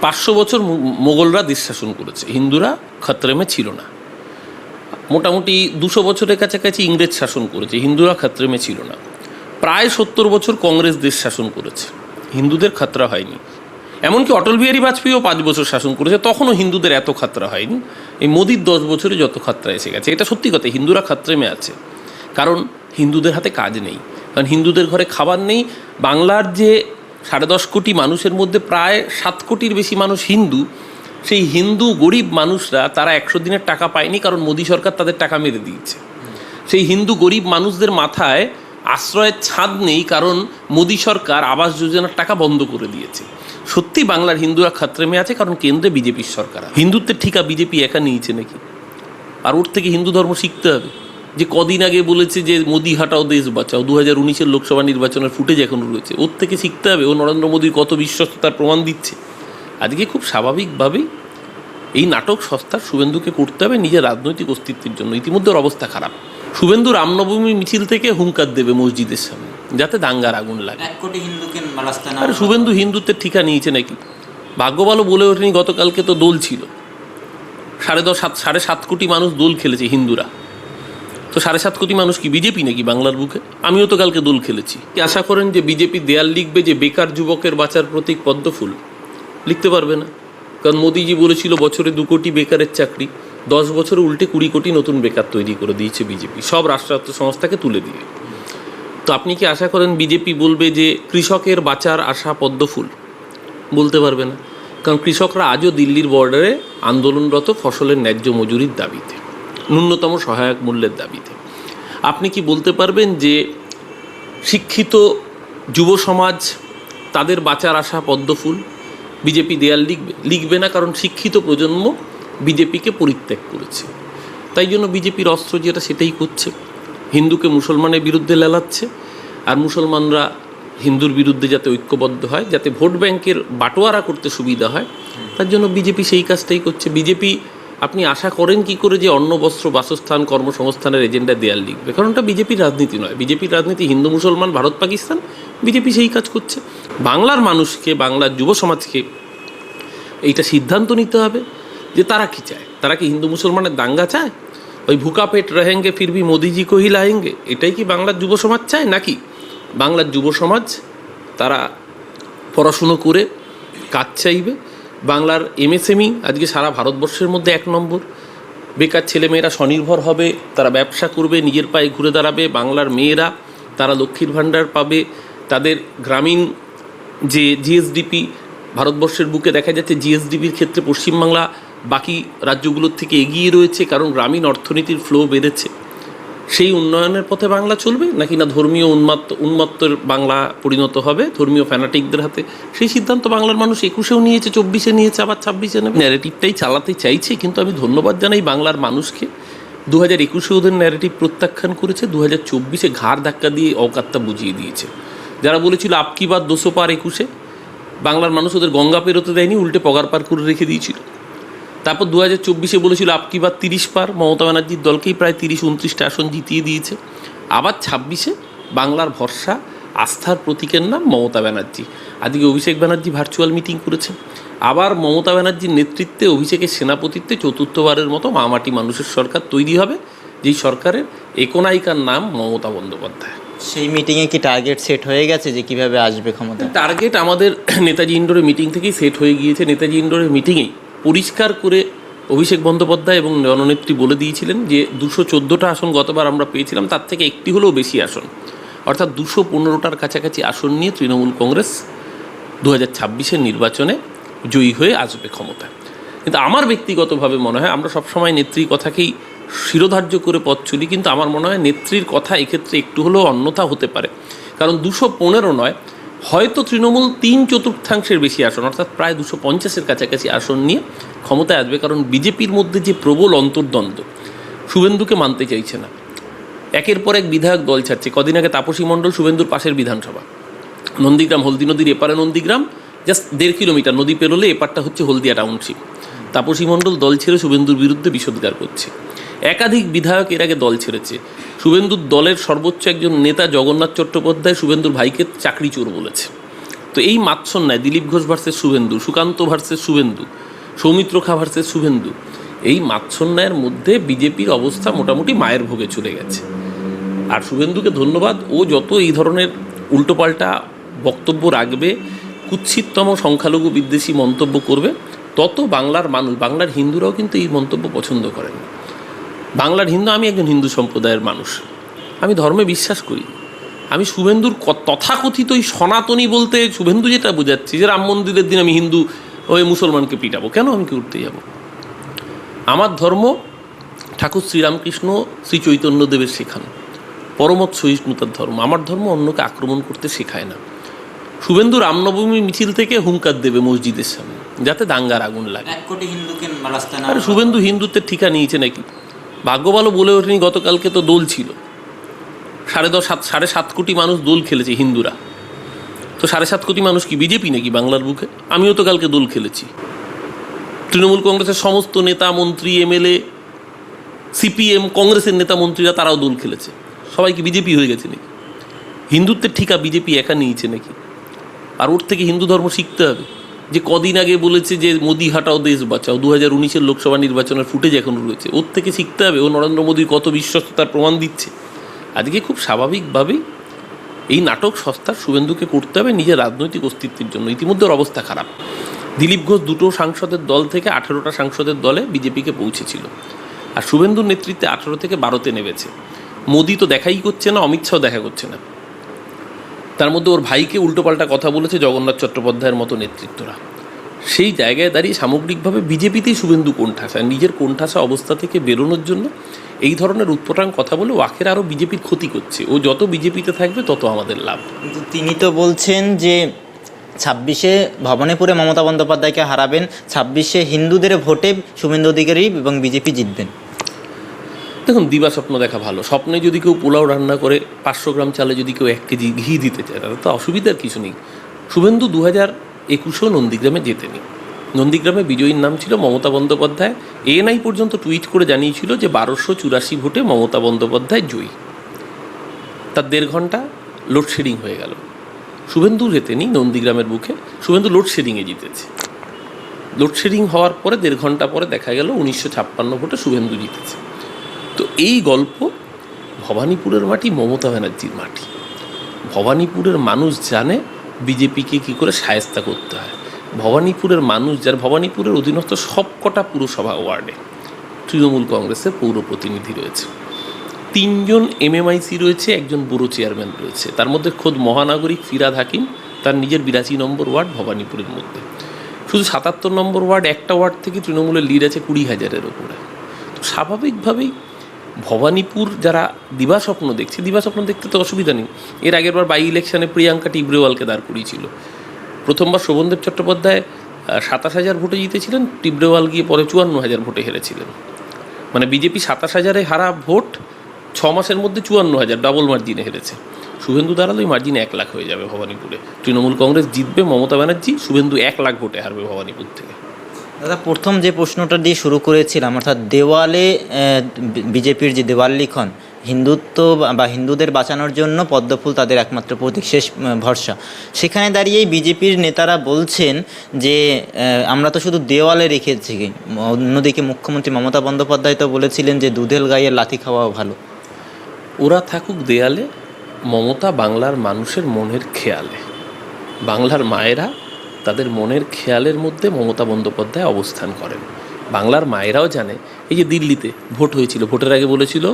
পাঁচশো বছর মোগলরা দেশ শাসন করেছে। হিন্দুরা খতরেমে ছিল না। মোটামুটি দুশো বছরের কাছাকাছি ইংরেজ শাসন করেছে, হিন্দুরা খতরেমে ছিল না। প্রায় সত্তর বছর কংগ্রেস দেশ শাসন করেছে। হিন্দুদের খাতরা হয়নি। এমনকি অটল বিহারী বাজপেয়ীও পাঁচ বছর শাসন করেছে, তখনও হিন্দুদের এত খাতরা হয়নি। এই মোদির দশ বছরে যত খাতরা এসে গেছে, এটা সত্যি কথা, হিন্দুরা খাতরেমে আছে। কারণ হিন্দুদের হাতে কাজ নেই। কারণ হিন্দুদের ঘরে খাবার নেই। বাংলার যে সাড়ে দশ কোটি মানুষের মধ্যে প্রায় সাত কোটির বেশি মানুষ হিন্দু। সেই হিন্দু গরিব মানুষরা তারা একশো দিনের টাকা পায়নি কারণ মোদী সরকার তাদের টাকা মেরে দিয়েছে। সেই হিন্দু গরিব মানুষদের মাথায় আশ্রয়ের ছাদ নেই কারণ মোদী সরকার আবাস যোজনার টাকা বন্ধ করে দিয়েছে। সত্যি বাংলার হিন্দুরা খাত্রেমে আছে কারণ কেন্দ্রে বিজেপির সরকার হিন্দুত্বের ঠিকা বিজেপি একা নিয়েছে নাকি? আর ওর থেকে হিন্দু ধর্ম শিখতে হবে। যে কদিন আগে বলেছে যে মোদি হাটাও দেশ বাঁচাও দু হাজার উনিশের লোকসভা নির্বাচনের ফুটেজ এখন রয়েছে। ওর থেকে শিখতে হবে ও নরেন্দ্র মোদীর কত বিশ্বস্ততার প্রমাণ দিচ্ছে। আজকে খুব স্বাভাবিকভাবেই এই নাটক সস্তার শুভেন্দুকে করতে হবে নিজের রাজনৈতিক অস্তিত্বের জন্য। ইতিমধ্যে ওর অবস্থা খারাপ। শুভেন্দু রামনবমী মিছিল থেকে হুঙ্কার দেবে মসজিদের সামনে যাতে দাঙ্গার আগুন লাগে। আরে শুভেন্দু হিন্দুত্বের ঠিকা নিয়েছে নাকি? ভাগ্য ভালো বলে ওঠেনি গতকালকে তো দোল ছিল। সাড়ে দশ সাত সাড়ে সাত কোটি মানুষ দোল খেলেছে হিন্দুরা। তো সাড়ে সাত কোটি মানুষ কি বিজেপি নাকি বাংলার বুকে? আমিও তো কালকে দোল খেলেছি। কি আশা করেন যে বিজেপি দেয়াল লিখবে যে বেকার যুবকের বাঁচার প্রতীক পদ্মফুল? লিখতে পারবে না। কারণ মোদিজি বলেছিল, বছরে দু কোটি বেকারের চাকরি, দশ বছরে উল্টে কুড়ি কোটি নতুন বেকার তৈরি করে দিয়েছে বিজেপি। সব রাষ্ট্রায়ত্ত সংস্থাকে তুলে দিয়ে। তো আপনি কি আশা করেন বিজেপি বলবে যে কৃষকের বাঁচার আশা পদ্মফুল? বলতে পারবে না। কারণ কৃষকরা আজও দিল্লির বর্ডারে আন্দোলনরত ফসলের ন্যায্য মজুরির দাবিতে। ন্যূনতম সহায়ক মূল্যের দাবিতে। আপনি কি বলতে পারবেন যে শিক্ষিত যুব সমাজ তাদের বাঁচার আশা পদ্মফুল? বিজেপি দেয়াল লিখবে লিখবে না কারণ শিক্ষিত প্রজন্ম বিজেপিকে পরিত্যাগ করেছে। তাই জন্য বিজেপির অস্ত্র যেটা সেটাই করছে। হিন্দুকে মুসলমানের বিরুদ্ধে লেলাচ্ছে আর মুসলমানরা হিন্দুর বিরুদ্ধে যাতে ঐক্যবদ্ধ হয়, যাতে ভোট ব্যাংকের বাটোয়ারা করতে সুবিধা হয়, তার জন্য বিজেপি সেই কাজটাই করছে। বিজেপি আপনি আশা করেন কি করে যে অন্ন, বস্ত্র, বাসস্থান, কর্মসংস্থানের এজেন্ডা দেয়াল লিখবে? কারণ ওটা বিজেপির রাজনীতি নয়। বিজেপির রাজনীতি হিন্দু, মুসলমান, ভারত, পাকিস্তান, বিজেপি সেই কাজ করছে। বাংলার মানুষকে, বাংলার যুব সমাজকে এইটা সিদ্ধান্ত নিতে হবে যে তারা কি চায়। তারা কি হিন্দু, মুসলমানের দাঙ্গা চায়? ওই ভুকা পেট রহেঙ্গে ফিরবি মোদিজি কহি লাহেঙ্গে এটাই কি বাংলার যুব সমাজ চায় নাকি? বাংলার যুব সমাজ তারা পড়াশুনো করে কাজ চাইবে। বাংলার এমএসএমই, আজকে সারা ভারতবর্ষের মধ্যে এক নম্বর। বেকার ছেলেমেয়েরা স্বনির্ভর হবে, তারা ব্যবসা করবে, নিজের পায়ে ঘুরে দাঁড়াবে, বাংলার মেয়েরা, তারা লক্ষ্মীর ভাণ্ডার পাবে, তাদের গ্রামীণ যে জিএসডিপি, ভারতবর্ষের বুকে দেখা যাচ্ছে জিএসডিপির ক্ষেত্রে পশ্চিমবাংলা, বাকি রাজ্যগুলোর থেকে এগিয়ে রয়েছে, কারণ গ্রামীণ অর্থনীতির ফ্লো বেড়েছে। সেই উন্নয়নের পথে বাংলা চলবে? নাকি না ধর্মীয় উন্মাত্ত, উন্মত্তর বাংলা পরিণত হবে? ধর্মীয় ফ্যানাটিকদের হাতে? সেই সিদ্ধান্ত বাংলার মানুষ একুশেও নিয়েছে, চব্বিশে নিয়েছে, আবার ছাব্বিশে নেবে। ন্যারেটিভটাই চালাতে চাইছে, কিন্তু আমি ধন্যবাদ জানাই বাংলার মানুষকে। দু হাজার একুশে ওদের ন্যারেটিভ প্রত্যাখ্যান করেছে দু হাজার চব্বিশে ঘাড় ধাক্কা দিয়ে অকাত্তা বুঝিয়ে দিয়েছে। যারা বলেছিল আপকি বাদ দোষো পার একুশে? বাংলার মানুষ ওদের গঙ্গা পেরোতে দেয়নি, উল্টে পগার পার করে রেখে দিয়েছিল। তারপর দু হাজার চব্বিশে বলেছিল আপকি বার তিরিশ পার মমতা ব্যানার্জির দলকেই প্রায় তিরিশ উনত্রিশটা আসন জিতিয়ে দিয়েছে। আবার ছাব্বিশে বাংলার ভরসা আস্থার প্রতীকের নাম মমতা ব্যানার্জি। আজকে অভিষেক ব্যানার্জি ভার্চুয়াল মিটিং করেছে। আবার মমতা ব্যানার্জির নেতৃত্বে অভিষেকের সেনাপতিত্বে চতুর্থবারের মতো মামাটি মানুষের সরকার তৈরি হবে যেই সরকারের একনায়িকার নাম মমতা বন্দ্যোপাধ্যায়। সেই মিটিংয়ে কি টার্গেট সেট হয়ে গেছে যে কীভাবে আসবে ক্ষমতা? টার্গেট আমাদের নেতাজি ইন্ডোরের মিটিং থেকেই সেট হয়ে গিয়েছে। নেতাজি ইন্ডোরের মিটিংয়েই পরিষ্কার করে অভিষেক বন্দ্যোপাধ্যায় এবং জননেত্রী বলে দিয়েছিলেন যে দুশো চোদ্দোটা আসন গতবার আমরা পেয়েছিলাম, তার থেকে একটি হলেও বেশি আসন। অর্থাৎ দুশো পনেরোটার কাছাকাছি আসন নিয়ে তৃণমূল কংগ্রেস দু হাজার ছাব্বিশের নির্বাচনে জয়ী হয়ে আসবে ক্ষমতা কিন্তু আমার ব্যক্তিগতভাবে মনে হয়, আমরা সবসময় নেত্রীর কথাকেই শিরোধার্য করে পথ চলি, কিন্তু আমার মনে হয় নেত্রীর কথা এক্ষেত্রে একটু হলেও অন্যথা হতে পারে। কারণ দুশো পনেরো নয় হয়তো তৃণমূল তিন চতুর্থাংশের বেশি আসন, অর্থাৎ প্রায় দুশো পঞ্চাশের কাছাকাছি আসন নিয়ে ক্ষমতায় আসবে, কারণ বিজেপির মধ্যে যে প্রবল অন্তর্দ্বন্দ্ব, শুভেন্দুকে মানতে চাইছে না। একের পর এক বিধায়ক দল ছাড়ছে। কদিন আগে তাপসী মণ্ডল শুভেন্দুর পাশের বিধানসভা। নন্দীগ্রাম হলদি নদীর এপারে নন্দীগ্রাম, জাস্ট দেড় কিলোমিটার, নদী পেরোলে এপারটা হচ্ছে হলদিয়া টাউনশিপ। তাপসী মণ্ডল দল ছেড়ে শুভেন্দুর বিরুদ্ধে বিষোদ্গার করছে। একাধিক বিধায়ক এর আগে দল ছেড়েছে। শুভেন্দুর দলের সর্বোচ্চ একজন নেতা জগন্নাথ চট্টোপাধ্যায় শুভেন্দুর ভাইকে চাকরি চোর বলেছে। তো এই মাৎসন্যায় Dilip Ghosh versus Suvendu, Sukanta versus Suvendu, Soumitra Khan versus Suvendu, এই মাৎসন্যায়ের মধ্যে বিজেপির অবস্থা মোটামুটি মায়ের ভোগে চলে গেছে। আর শুভেন্দুকে ধন্যবাদ, ও যত এই ধরনের উল্টোপাল্টা বক্তব্য রাখবে, কুৎসিততম সংখ্যালঘু বিদ্বেষী মন্তব্য করবে, তত বাংলার মানুষ, বাংলার হিন্দুরাও কিন্তু এই মন্তব্য পছন্দ করেন। বাংলার হিন্দু আমি একজন হিন্দু সম্প্রদায়ের মানুষ। আমি ধর্মে বিশ্বাস করি। আমি শুভেন্দুর ক- তথাকথিত এই সনাতনী বলতে শুভেন্দু যেটা বোঝাচ্ছি যে রাম মন্দিরের দিন আমি হিন্দু ওই মুসলমানকে পিটাবো। কেন আমি করতে যাব? আমার ধর্ম ঠাকুর শ্রীরামকৃষ্ণ শ্রী চৈতন্যদেবের শেখানো। পরমত সহিষ্ণুতার ধর্ম। আমার ধর্ম অন্যকে আক্রমণ করতে শেখায় না। শুভেন্দু রামনবমী মিছিল থেকে হুঙ্কার দেবে মসজিদের সামনে যাতে দাঙ্গার আগুন লাগে। শুভেন্দু হিন্দুত্বের ঠিকা নিয়েছে নাকি? ভাগ্য ভালো বলে ওঠেনি, গতকালকে তো দোল ছিল। সাড়ে দশ, সাত, সাড়ে সাত কোটি মানুষ দোল খেলেছে, হিন্দুরা। তো সাড়ে সাত কোটি মানুষ কি বিজেপি নাকি বাংলার বুকে? আমিও তো কালকে দোল খেলেছি। তৃণমূল কংগ্রেসের সমস্ত নেতা, মন্ত্রী, এমএলএ, সিপিএম, কংগ্রেসের নেতা, মন্ত্রীরা তারাও দোল খেলেছে। সবাই কি বিজেপি হয়ে গেছে নাকি? হিন্দুত্বের ঠিকা বিজেপি একা নিয়েছে নাকি? আর ওর থেকে হিন্দু ধর্ম শিখতে হবে। যে কদিন আগে বলেছে যে মোদি, হাটাও দেশ বাঁচাও। দু হাজার উনিশের লোকসভা নির্বাচনের ফুটেজ এখন রয়েছে। ওর থেকে শিখতে হবে, ও নরেন্দ্র মোদীর কত বিশ্বস্ততার প্রমাণ দিচ্ছে। আজকে খুব স্বাভাবিকভাবেই এই নাটক সস্তার শুভেন্দুকে করতে হবে নিজের রাজনৈতিক অস্তিত্বের জন্য। ইতিমধ্যে অবস্থা খারাপ। দিলীপ ঘোষ দুটো সাংসদের দল থেকে আঠেরোটা সাংসদের দলে বিজেপিকে পৌঁছেছিল। আর শুভেন্দুর নেতৃত্বে আঠেরো থেকে বারোতে নেমেছে। মোদি তো দেখাই করছে না, অমিত শাহ দেখা করছে না। তার মধ্যে ওর ভাইকে উল্টোপাল্টা কথা বলেছে জগন্নাথ চট্টোপাধ্যায়ের মতো নেতৃত্বরা। সেই জায়গায় দাঁড়িয়ে সামগ্রিকভাবে বিজেপিতেই শুভেন্দু কোণঠাসা, নিজের কোণঠাসা অবস্থা থেকে বেরোনোর জন্য এই ধরনের উৎপটাং কথা বলে ওয়াকের আরও বিজেপির ক্ষতি করছে। ও যত বিজেপিতে থাকবে তত আমাদের লাভ। কিন্তু তিনি তো বলছেন যে ছাব্বিশে ভবনেপুরে মমতা বন্দ্যোপাধ্যায়কে হারাবেন, ছাব্বিশে হিন্দুদের ভোটে শুভেন্দু অধিকারী এবং বিজেপি জিতবেন। দেখুন, দিবা স্বপ্ন দেখা ভালো। স্বপ্নে যদি কেউ পোলাও রান্না করে, পাঁচশো গ্রাম চালে যদি কেউ এক কেজি ঘি দিতে চায়, তাহলে তো অসুবিধার কিছু নেই। শুভেন্দু দু হাজার একুশেও নন্দীগ্রামে জেতেনি। নন্দীগ্রামে বিজয়ীর নাম ছিল মমতা বন্দ্যোপাধ্যায়। এএনআই পর্যন্ত টুইট করে জানিয়েছিল যে বারোশো চুরাশি ভোটে মমতা বন্দ্যোপাধ্যায় জয়ী। তার দেড় ঘণ্টা লোডশেডিং হয়ে গেল। শুভেন্দু জেতেনি নন্দীগ্রামের বুকে। শুভেন্দু লোডশেডিংয়ে জিতেছে। লোডশেডিং হওয়ার পরে দেড় ঘণ্টা পরে দেখা গেল উনিশশো ছাপ্পান্ন ভোটে শুভেন্দু জিতেছে। তো এই গল্প ভবানীপুরের মাটি মমতা ব্যানার্জির মাটি। ভবানীপুরের মানুষ জানে বিজেপিকে কী করে সায়স্তা করতে হয়। ভবানীপুরের মানুষ যার, ভবানীপুরের অধীনস্থ সবকটা পুরসভা ওয়ার্ডে তৃণমূল কংগ্রেসের পৌর প্রতিনিধি রয়েছে। তিনজন এমএমআইসি রয়েছে, একজন বুড়ো চেয়ারম্যান রয়েছে। তার মধ্যে খোদ মহানাগরিক ফিরাদ হাকিম, তার নিজের বিরাশি নম্বর ওয়ার্ড ভবানীপুরের মধ্যে। শুধু সাতাত্তর নম্বর ওয়ার্ড একটা ওয়ার্ড থেকে তৃণমূলের লিড আছে কুড়ি হাজারের ওপরে তো স্বাভাবিকভাবেই ভবানীপুর যারা দিবাস্বপ্ন দেখছে দিবাস্বপ্ন দেখতে তো অসুবিধা নেই। এর আগের বার বাই ইলেকশনে প্রিয়াঙ্কা টিবরেওয়ালকে দাঁড় করিয়েছিল প্রথমবার শোভনদেব চট্টোপাধ্যায় সাতাশ হাজার ভোটে জিতেছিলেন টিবরেওয়াল গিয়ে পরে চুয়ান্ন হাজার ভোটে হেরেছিলেন। মানে বিজেপি সাতাশ হাজারে হারা ভোট ছ মাসের মধ্যে চুয়ান্ন হাজার ডাবল মার্জিনে হেরেছে। শুভেন্দু দাঁড়ালে ওই মার্জিন এক লাখ হয়ে যাবে ভবানীপুরে। তৃণমূল কংগ্রেস জিতবে মমতা ব্যানার্জি, শুভেন্দু এক লাখ ভোটে হারবে ভবানীপুর থেকে। দাদা, প্রথম যে প্রশ্নটা দিয়ে শুরু করেছিলাম, অর্থাৎ দেওয়ালে বিজেপির যে দেওয়াল লিখন, হিন্দুত্ব বা- হিন্দুদের বাঁচানোর জন্য পদ্মফুল তাদের একমাত্র প্রতীক, শেষ ভরসা। সেখানে দাঁড়িয়েই বিজেপির নেতারা বলছেন যে আমরা তো শুধু দেওয়ালে রেখেছি। অন্যদিকে মুখ্যমন্ত্রী মমতা বন্দ্যোপাধ্যায় তো বলেছিলেন যে, দুধেল গাইয়ের লাথি খাওয়াও ভালো। ওরা থাকুক দেয়ালে, মমতা বাংলার মানুষের মনের খেয়ালে। বাংলার মায়েরা তাদের মনের খেয়ালের মধ্যে মমতা বন্দ্যোপাধ্যায় অবস্থান করেন। বাংলার মায়েরাও জানে, এই যে দিল্লিতে ভোট হয়েছিল, ভোটের আগে বলেছিল,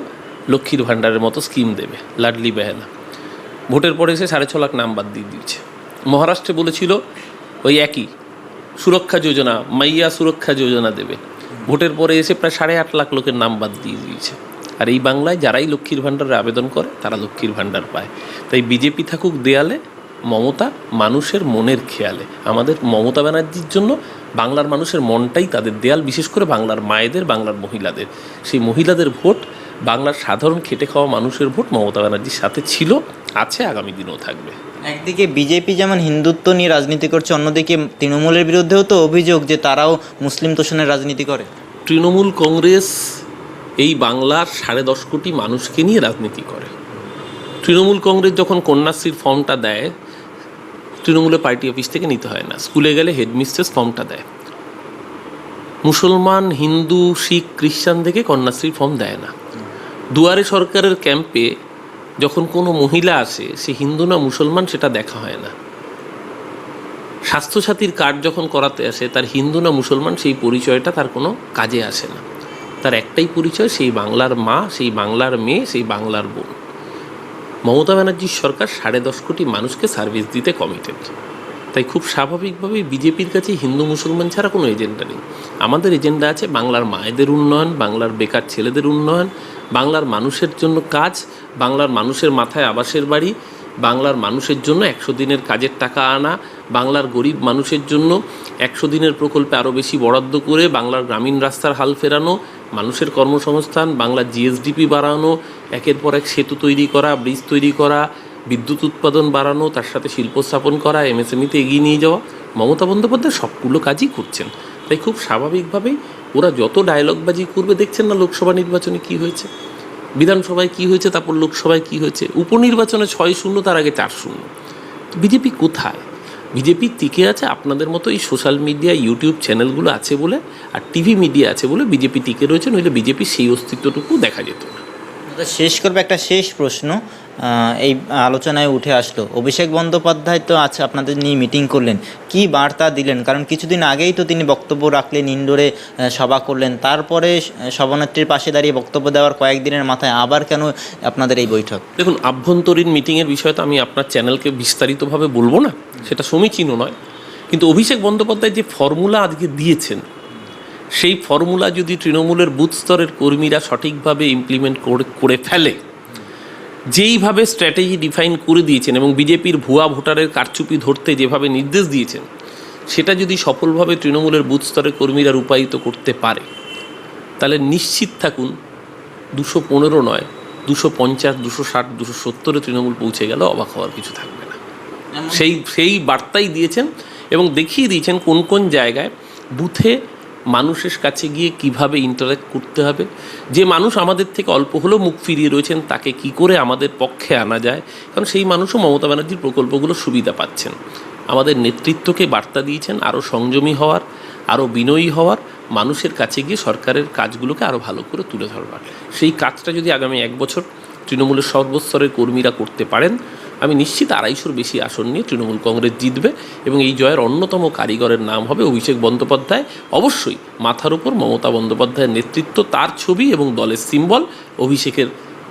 লক্ষ্মীর ভাণ্ডারের মতো স্কিম দেবে, লাডলি বেহেলা। ভোটের পরে এসে সাড়ে ছ লাখ নাম বাদ দিয়ে দিয়েছে। মহারাষ্ট্রে বলেছিল, ওই একই, সুরক্ষা যোজনা, মাইয়া সুরক্ষা যোজনা দেবে। ভোটের পরে এসে প্রায় সাড়ে আট লাখ লোকের নাম বাদ দিয়ে দিয়েছে। আর এই বাংলায় যারাই লক্ষ্মীর ভাণ্ডারে আবেদন করে, তারা লক্ষ্মীর ভাণ্ডার পায়। তাই বিজেপি থাকুক দেয়ালে মমতা মানুষের মনের খেয়ালে। আমাদের মমতা ব্যানার্জির জন্য বাংলার মানুষের মনটাই তাদের দেয়াল বিশেষ করে বাংলার মায়েদের বাংলার মহিলাদের। সেই মহিলাদের ভোট বাংলার সাধারণ খেটে খাওয়া মানুষের ভোট মমতা ব্যানার্জির সাথে ছিল আছে আগামী দিনেও থাকবে। একদিকে বিজেপি যেমন হিন্দুত্ব নিয়ে রাজনীতি করছে অন্যদিকে তৃণমূলের বিরুদ্ধেও তো অভিযোগ যে তারাও মুসলিম তোষণের রাজনীতি করে। তৃণমূল কংগ্রেস এই বাংলার সাড়ে দশ কোটি মানুষকে নিয়ে রাজনীতি করে। তৃণমূল কংগ্রেস যখন কন্যাশ্রীর ফর্মটা দেয় তৃণমূলের পার্টি অফিস থেকে নিতে হয় না। স্কুলে গেলে হেডমিস্ট্রেস ফর্মটা দেয়। মুসলমান, হিন্দু, শিখ, খ্রিস্টান থেকে কন্যাশ্রীর ফর্ম দেয় না। দুয়ারে সরকারের ক্যাম্পে যখন কোনো মহিলা আসে, সে হিন্দু না মুসলমান, সেটা দেখা হয় না। স্বাস্থ্যসাথীর কার্ড যখন করাতে আসে, তার হিন্দু না মুসলমান, সেই পরিচয়টা তার কোনো কাজে আসে না। তার একটাই পরিচয়, সেই বাংলার মা, সেই বাংলার মেয়ে, সেই বাংলার বোন। মমতা ব্যানার্জির সরকার সাড়ে দশ কোটি মানুষকে সার্ভিস দিতে কমিটেড তাই খুব স্বাভাবিকভাবেই বিজেপির কাছে হিন্দু মুসলমান ছাড়া কোনো এজেন্ডা নেই। আমাদের এজেন্ডা আছে বাংলার মায়েদের উন্নয়ন, বাংলার বেকার ছেলেদের উন্নয়ন, বাংলার মানুষের জন্য কাজ, বাংলার মানুষের মাথায় আবাসের বাড়ি, বাংলার মানুষের জন্য একশো দিনের কাজের টাকা আনা, বাংলার গরিব মানুষের জন্য একশো দিনের প্রকল্পে আরও বেশি বরাদ্দ করে বাংলার গ্রামীণ রাস্তার হাল ফেরানো মানুষের কর্মসংস্থান, বাংলার জিএসডিপি বাড়ানো, একের পর এক সেতু তৈরি করা, ব্রিজ তৈরি করা, বিদ্যুৎ উৎপাদন বাড়ানো, তার সাথে শিল্প স্থাপন করা এমএসএমইতে এগিয়ে নিয়ে যাওয়া, মমতা বন্দ্যোপাধ্যায় সবগুলো কাজই করছেন। তাই খুব স্বাভাবিকভাবেই ওরা যত ডায়লগবাজি করবে, দেখছেন না লোকসভা নির্বাচনে কি হয়েছে? বিধানসভায় কি হয়েছে, তারপর লোকসভায় কি হয়েছে? উপনির্বাচনে ছয় শূন্য, তার আগে চার শূন্য। বিজেপি কোথায়? বিজেপি টিকে আছে, আপনাদের মতো এই সোশ্যাল মিডিয়া ইউটিউব চ্যানেলগুলো আছে বলে, আর টিভি মিডিয়া আছে বলে বিজেপি টিকে রয়েছে, নইলে বিজেপি সেই অস্তিত্বটুকু দেখা যেত না। শেষ করবে একটা শেষ প্রশ্ন এই আলোচনায় উঠে আসলো। অভিষেক বন্দ্যোপাধ্যায় তো আছে, আপনাদের নিয়ে মিটিং করলেন। কি বার্তা দিলেন? কারণ কিছুদিন আগেই তো তিনি বক্তব্য রাখলেন ইন্ডোরে সভা করলেন। তারপরে সভানেত্রীর পাশে দাঁড়িয়ে বক্তব্য দেওয়ার কয়েকদিনের মাথায় আবার কেন আপনাদের এই বৈঠক? দেখুন, আভ্যন্তরীণ মিটিংয়ের বিষয়ে তো আমি আপনার চ্যানেলকে বিস্তারিতভাবে বলব না, সেটা সমীচীনও নয়। কিন্তু অভিষেক বন্দ্যোপাধ্যায় যে ফর্মুলা আজকে দিয়েছেন সেই ফর্মুলা যদি তৃণমূলের বুথ স্তরের কর্মীরা সঠিকভাবে ইমপ্লিমেন্ট করে করে ফেলে যেইভাবে স্ট্র্যাটেজি ডিফাইন করে দিয়েছেন এবং বিজেপির ভুয়া ভোটারের কারচুপি ধরতে যেভাবে নির্দেশ দিয়েছেন সেটা যদি সফলভাবে তৃণমূলের বুথ স্তরের কর্মীরা রূপায়িত করতে পারে তাহলে নিশ্চিত থাকুন দুশো পনেরো নয় দুশো পঞ্চাশ দুশো ষাট দুশো সত্তরে তৃণমূল পৌঁছে গেল অবাক হওয়ার কিছু থাকবে না। সেই সেই বার্তাই দিয়েছেন এবং দেখিয়ে দিয়েছেন কোন কোন জায়গায় বুথে মানুষের কাছে গিয়ে কীভাবে ইন্টারাক্ট করতে হবে? যে মানুষ আমাদের থেকে অল্প হলেও মুখ ফিরিয়ে রয়েছেন, তাকে কি করে আমাদের পক্ষে আনা যায়? কারণ সেই মানুষও মমতা ব্যানার্জির প্রকল্পগুলো সুবিধা পাচ্ছেন। আমাদের নেতৃত্বকে বার্তা দিয়েছেন আরও সংযমী হওয়ার আরও বিনয়ী হওয়ার, মানুষের কাছে গিয়ে সরকারের কাজগুলোকে আরও ভালো করে তুলে ধরবার। সেই কাজটা যদি আগামী এক বছর তৃণমূলের সর্বস্তরের কর্মীরা করতে পারেন আমি নিশ্চিত আড়াইশোর বেশি আসন নিয়ে তৃণমূল কংগ্রেস জিতবে এবং এই জয়ের অন্যতম কারিগরের নাম হবে অভিষেক বন্দ্যোপাধ্যায়। অবশ্যই মাথার উপর মমতা বন্দ্যোপাধ্যায়ের নেতৃত্ব, তার ছবি এবং দলের সিম্বল অভিষেকের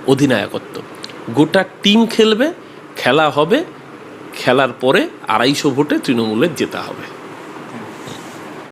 অধিনায়কত্ব। গোটা টিম খেলবে, খেলা হবে, খেলার পরে আড়াইশো ভোটে তৃণমূলের জেতা হবে।